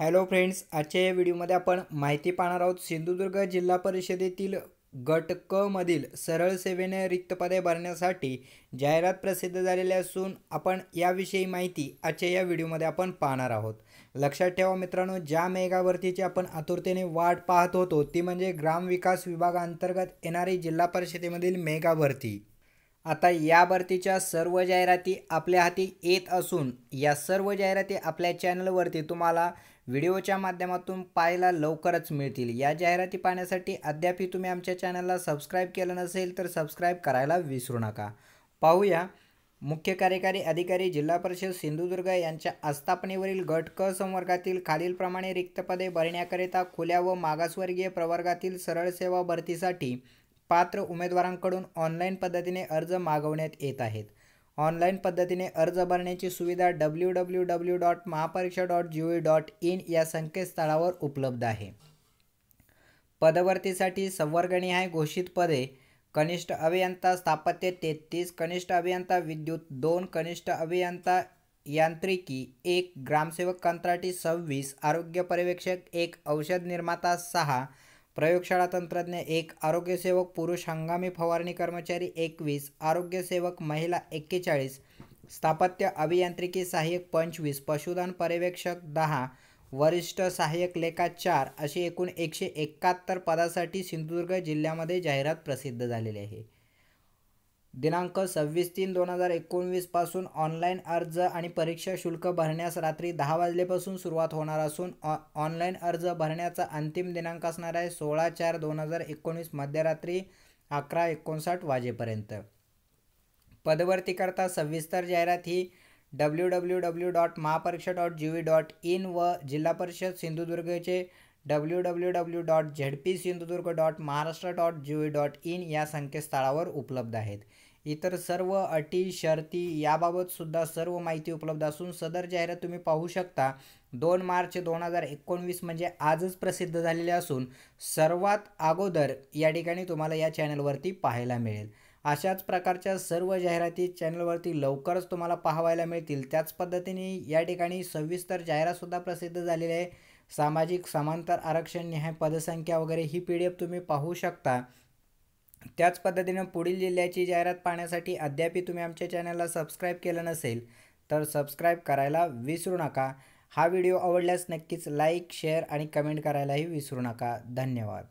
Hello friends आजच्या या व्हिडिओमध्ये आपण माहिती पाहणार आहोत सिंधुदुर्ग जिल्हा परिषदेतील गट क मधील सरळ सेवेने रिक्त पदे भरण्यासाठी जाहिरात प्रसिद्ध झालेली असून आपण याविषयी माहिती आजच्या या व्हिडिओमध्ये आपण पाहणार आहोत. लक्षात ठेवा मित्रांनो ज्या मेगावरतीची आपण आतुरतेने वाट पाहत होतो ती म्हणजे ग्रामविकास विभागाअंतर्गत येणारी जिल्हा परिषदेमधील मेगावरती. आता या भरतीच्या सर्व जाहिराती आपल्या हाती येत असून या सर्व जाहिराती आपल्या चॅनलवरती तुम्हाला व्हिडिओच्या माध्यमातून पाहायला लवकरच मिळतील. या जाहिराती पाहण्यासाठी अद्यापही तुम्ही आमच्या चॅनलला सबस्क्राईब केलं नसेल तर सबस्क्राईब करायला विसरू नका. पाहूया. मुख्य कार्यकारी अधिकारी जिल्हा परिषद सिंधुदुर्ग यांच्या आस्थापनेवरील गट क संवर्गातील खालीलप्रमाणे रिक्त पदे भरण्याकरिता खुल्या व मागासवर्गीय प्रवर्गातील सरळ सेवा भरतीसाठी पात्र उमेदवारांकडून ऑनलाईन पद्धतीने अर्ज मागवण्यात येत आहेत. ऑनलाईन पद्धतीने अर्ज भरण्याची सुविधा W W W dot Mahapariksha dot G O dot in या संकेतस्थळावर उपलब्ध आहे. पदभरतीसाठी आहे घोषित पदे कनिष्ठ अभियंता स्थापत्य तेहतीस कनिष्ठ अभियंता विद्युत दोन कनिष्ठ अभियंता यांत्रिकी एक ग्रामसेवक कंत्राटी सव्वीस आरोग्य पर्यवेक्षक एक औषध निर्माता सहा प्रयोगशाळा तंत्रज्ञ एक आरोग्यसेवक पुरुष हंगामी फवारणी कर्मचारी एकवीस आरोग्यसेवक महिला एक्केचाळीस स्थापत्य अभियांत्रिकी सहाय्यक पंचवीस पशुधन पर्यवेक्षक दहा वरिष्ठ सहाय्यक लेखा चार अशी एकूण एकशे एकाहत्तर पदासाठी सिंधुदुर्ग जिल्ह्यामध्ये जाहिरात प्रसिद्ध झालेली आहे. दिनांक सव्वीस तीन दोन हजार एकोणवीसपासून ऑनलाईन अर्ज आणि परीक्षा शुल्क भरण्यास रात्री दहा वाजल्यापासून सुरुवात होणार असून ऑ ऑनलाईन अर्ज भरण्याचा अंतिम दिनांक असणार आहे सोळा चार दोन हजार एकोणीस मध्यरात्री अकरा एकोणसाठ वाजेपर्यंत. पदभरतीकरता सविस्तर जाहिरात ही W W W dot Mahapariksha dot G V dot in व जिल्हा परिषद सिंधुदुर्गचे W W W dot Z P Sindhudurg dot Maharashtra dot G V dot in या संकेतस्थळावर उपलब्ध आहेत. इतर सर्व अटी शर्ती याबाबतसुद्धा सर्व माहिती उपलब्ध असून सदर जाहिरात तुम्ही पाहू शकता. दोन मार्च दोन हजार एकोणवीस म्हणजे आजच प्रसिद्ध झालेले असून सर्वात अगोदर या ठिकाणी तुम्हाला या चॅनलवरती पाहायला मिळेल. अशाच प्रकारच्या सर्व जाहिराती चॅनलवरती लवकरच तुम्हाला पाहायला मिळतील. त्याच पद्धतीने या ठिकाणी सविस्तर जाहिरातसुद्धा प्रसिद्ध झालेली आहे. सामाजिक समांतर आरक्षण न्याय पदसंख्या वगैरे ही पी डी एफ तुम्ही पाहू शकता. त्याच पद्धतीनं पुढील जिल्ह्याची जाहिरात पाहण्यासाठी अद्यापही तुम्ही आमच्या चॅनलला सबस्क्राईब केलं नसेल तर सबस्क्राईब करायला विसरू नका. हा व्हिडिओ आवडल्यास नक्कीच लाईक शेअर आणि कमेंट करायलाही विसरू नका. धन्यवाद.